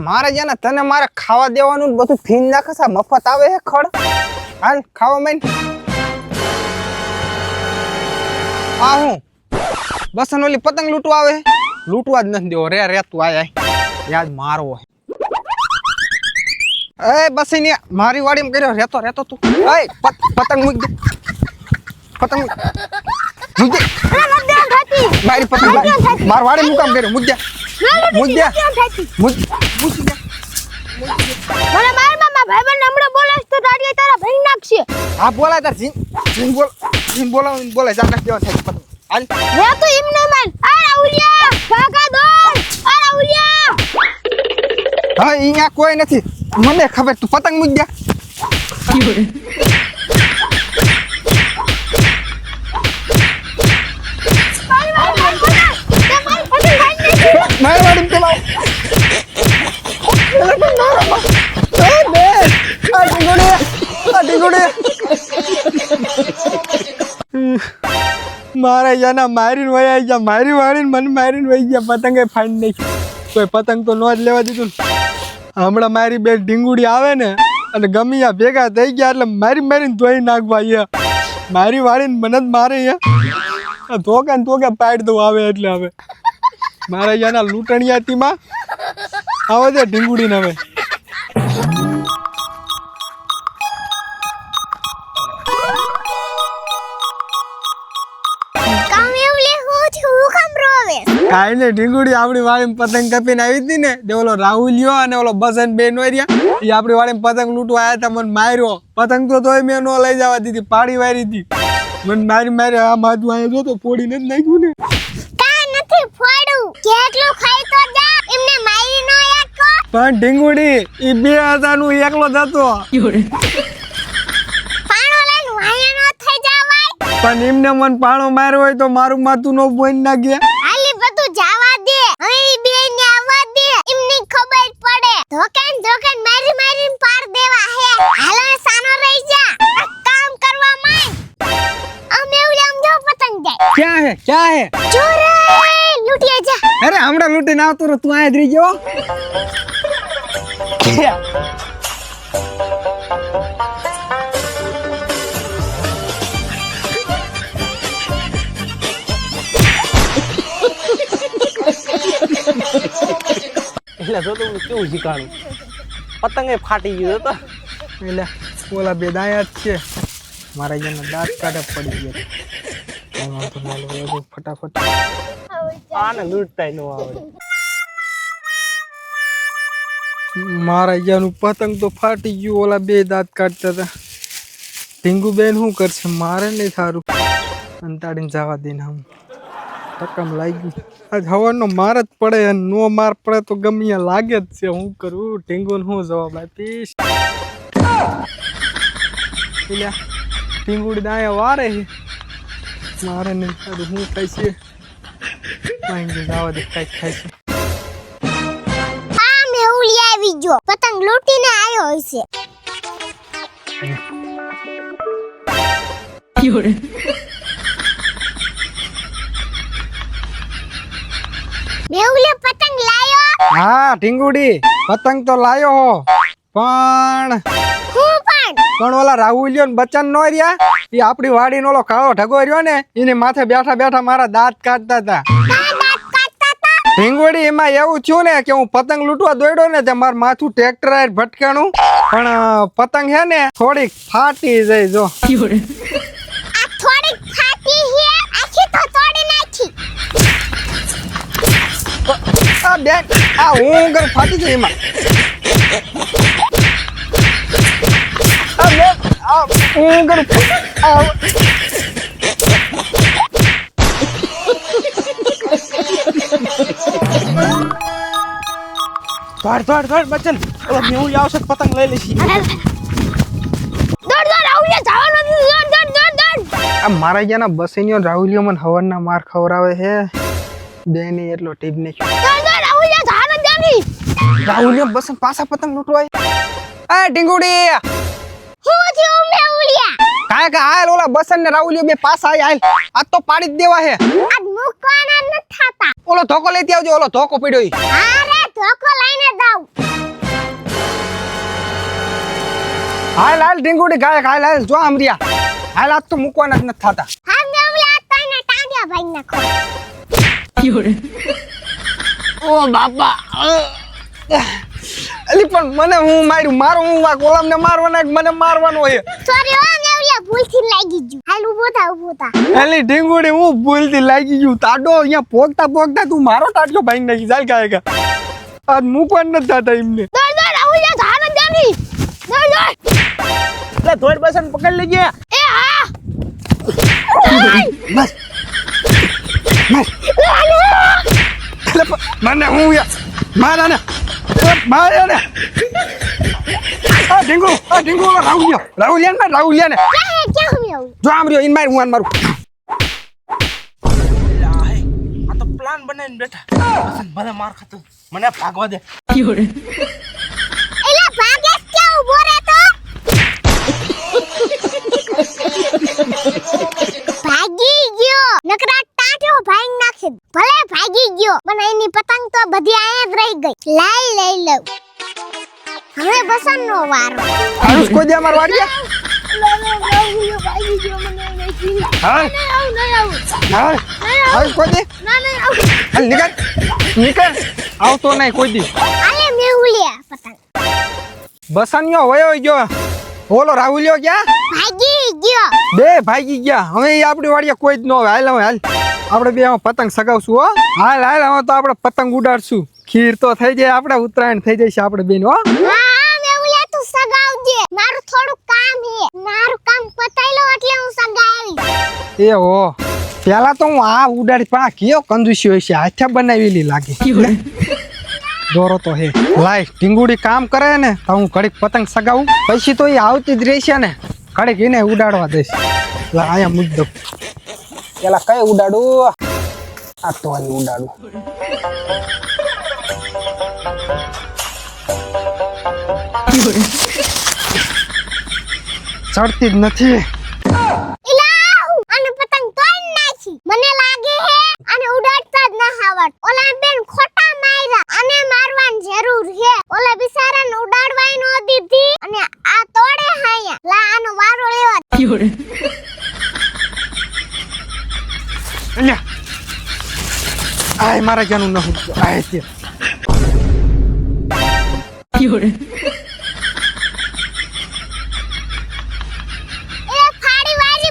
મારે છે ને તને મારે ખાવા દેવાનું બધું ફીન નાખે છે. મફત આવે હે ખડ. હાલ ખાવા માંડ. આ હું? બસન ઓલી પતંગ લૂંટવા આવે લૂંટવા જ નથી દેવો. રે રે તું આય યાદ મારવો એ બસ ને. મારી વાડીમાં કર્યો. રેતો રેતો તું. એ પતંગ મૂક દે. પતંગ મૂક. દે. મારી પતંગ મારી- માર વાડી મુકામ કર્યો. મૂકી દે. મૂકી દે મૂક મૂક દે મને માર મામા ભાઈબંધ હમણાં બોલાશ તો દાડિયા તારા ભાઈ નાખશે. હા બોલાય તાર જીન જીન બોલ જીન બોલાવ બોલાય જા નાખ દેવા થાય પતંગ. હાલ. હે તો એમ ન માન આ રાઉલિયા કાકા દોડ. આ રાઉલિયા હા અહીંયા કોઈ નથી. મને ખબર તું પતંગ મૂક દે મારી મારી મારી પતંગ તે મારી પતંગ ભાઈ નાખી મારી વાડીમાં પેલાવ મારે જાના મારીને આવી ગયા, મારી વાળીને મને મારીને વહી ગયા, પતંગે ફાડી નાખી. કોઈ પતંગ તો ન જ લેવા દીધું હમણાં મારી બે ઢીંગુડી આવે ને, અને ગમિયા ભેગા થઈ ગયા, એટલે મારી મારીને ધોઈ નાખવા અહીંયા મારી વાળીને મને જ મારે અહીંયા ધોકા ને ધોકા પાડી દઉં આવે એટલે હવે. મારા અહીંયાના લૂંટણીયાતીમાં આવે છે ઢીંગુડીને હવે. કાંઈ નહીં ઢીંગુડી આપણી વાળી પતંગ કપીને આવી હતી ને જે ઓલો રાહુલિયો અને ઓલો બસન બેન રહ્યા એ આપણી વાળી પતંગ લૂંટવા આવ્યા હતા મને માર્યો. પતંગ તો તોય મેં નો લઈ જવા દીધી પાડી વારી હતી. મને મારી મારી આ માથું અહીંયા જો તો પોડીને જ નાખ્યું ને. કા નથી ફોડું. કેટલું ખાઈ તો જા એમને મારી નો એક પણ ઢીંગુડી એ બે એકલો હતો. નો થઈ જવાય પણ એમને મને પાણો માર્યો હોય તો મારું માથું નો પોઈન્ટ નાખ્યા જાવા દે. હવે બે ને આવવા દે. એમની ખબર પડે. ધોકાન ધોકાન મારી મારીને પાર દેવા હે. હાલો સાનો રહી જા. કામ કરવા માંડ. અમે ઉલામ જો પતંગ જાય. ક્યાં હે? ક્યાં હે? ચોરે લૂટી જા. અરે હમણાં ના આવતો તું અહીંયા જ રહી ગયો? એટલે જો તો હું કેવું શીખાડું પતંગે ફાટી ગયો હતો એટલે ઓલા બે દાયા છે. મારા અહીંયા દાંત કાઢે પડી ગયા. કાંઈ વાંધો ના લો ફટાફટ. આને લૂંટતા ન આવડે મારા અહીંયાનું પતંગ તો ફાટી ગયું ઓલા બે દાંત કાઢતા હતા. ભીંગુ બેન શું કરશે? મારે નહીં સારું અંતાડીને જવા દઈને આમ. ટકમ લાગી આજ હવાનો માર જ પડે અને નો માર પડે તો ગમે લાગે જ છે. હું કરું? ઢીંગુને હું જવાબ આપીશ પેલા ઢીંગુડી દાયા વારે મારે નહીં સારું શું થાય છે માંગી જવા દે કઈ થાય છે આ મેહુલી આવી જો પતંગ લૂટીને આવ્યો હશે. મેહુલી પતંગ લાયો? હા ઢીંગુડી પતંગ તો લાયો હો. પણ હું પણ? પણ ઓલા રાહુલિયો ને બચન નો રહ્યા. એ આપણી વાડીનો ઓલો કાળો ઢગો રહ્યો ને એની માથે બેઠા બેઠા મારા દાંત કાઢતા હતા. કા તા ઢીંગુડી એમાં એવું થયું ને કે હું પતંગ લૂંટવા દોડ્યો ને તે મારું માથું ટ્રેક્ટર ભટકાણું. પણ પતંગ હે ને થોડીક ફાટી જાય જો. આ બેન આ હું ઘર ફાટી જઈ એમાં. આ હું ઘર ઓલો આવશે પતંગ લઈ લેશી દોડ દોડ આવું જવાનું નથી. દોડ દોડ દોડ દોડ આ મારા જ્યાંના બસેનીઓ રાહુલિયો મને હવનના માર ખવડાવે છે. બેની એટલો ટીપ નહીં નહીં રાહુલિયા બસ પાછા પતંગ લૂંટવાય. એ ઢીંગુડી! હું થયું મે ઉલિયા કાય કે હાલ ઓલા બસન ને રાહુલિયો બે પાછા આય હાલ. આ તો પાડી જ દેવા હે. આ મુકવાના ન થાતા. ઓલો ધોકો લેતી આવજો ઓલો ધોકો પડ્યો ઈ. અરે ધોકો લઈને દાવ હાલ હાલ ઢીંગુડી કાય કાય લાલ જો આમરિયા હાલ આ તો મુકવાના જ ન થાતા. હા મે ઉલિયા તને ટાંગ્યા ભાઈ નાખો. યોરે ઓ બાપા અલી પણ મને હું માર્યું? મારો હું આ કોલમ ને મારવાના કે મને મારવાનો હોય? સોરી હો મેં ઓલી ભૂલથી લાગી ગયું. હાલ ઊભો થા ઊભો થા. અલી ઢીંગુડી હું ભૂલથી લાગી ગયું. તાડો અહીંયા પોગતા પોગતા તું મારો તાડકો ભાઈ નાખી. ચાલ કાય કા આજ પણ નથી થાતા એમને. દોડ દોડ આવું જા ધાર દેની દોડ. દોડ એટલે ધોળ બસન પકડી લેજે. એ હા. બસ બસ પ- મને હું મારા ને મારા ને આ ઢીંગુ આ ઢીંગુ રાહુલિયા રાહુલિયા ને રાહુલિયા ને ક્યાં હે ક્યાં હું આવું જો આમ રહ્યો ઇન માર હું મારું. આ તો પ્લાન બનાવીને બેઠા. ભલે માર ખાતો. મને ભાગવા દે. ભાગી ગયો નકરા ટાંટ્યો ભાઈ નાખે ભલે ભાગી ગયો પણ એની પતંગ તો બધી અહીંયા જ રહી ગઈ. લાઈ લઈ લઉં. હવે બસન નો વારો. આયુષ કોઈ દે અમાર વાડી હાલ. હાલ. આયુષ કોઈ દે? હાલ નીકળ. નીકળ. આવતો નહીં કોઈ દી. આલે મેહુલિયા પતંગ. બસાનિયો વયો ગયો. ઓલો રાહુલિયો ક્યાં? ભાગી ગયો. બે ભાગી ગયા. હવે આપણી વાડીએ કોઈ જ ન હાલ હવે હાલ. આપણે બે પતંગ સગાવશું હો. હાલ હાલ હવે તો આપણે પતંગ ઉડાડશું. ખીર તો થઈ જાય આપણે ઉત્તરાયણ થઈ જશે આપણે બેન હો. હા હા મેહુલિયા તું સગાવજે. મારું થોડું કામ હે. મારું કામ પતાઈ લો એટલે હું સગાવી. એ હો. પેલા તો હું આ ઉડાડી પણ આ કયો કંજુસી હોય છે. હાથે બનાવેલી લાગે. દોરો તો હે. લાય ટીંગુડી કામ કરે ને તો હું ઘડીક પતંગ સગાવું. પછી તો એ આવતી જ રહેશે ને. ઘડીક એને ઉડાડવા દઈશ. એટલે અહીંયા મુદ્દો પેલા કઈ ઉડાડું? આ તો અહીં ઉડાડું. ચડતી જ મને લાગે અને ઉડાડતા જ ના ઓલા બેન ખોટા માર્યા. અને મારવાની જરૂર હે. ઓલા બિચારાને ઉડાડવાય નો દીધી. અને આ તોડે હાયા લા, આનો વારો લેવા લ્યા આય Mara ya no nos આય Ay, tío. ફાડી વાળી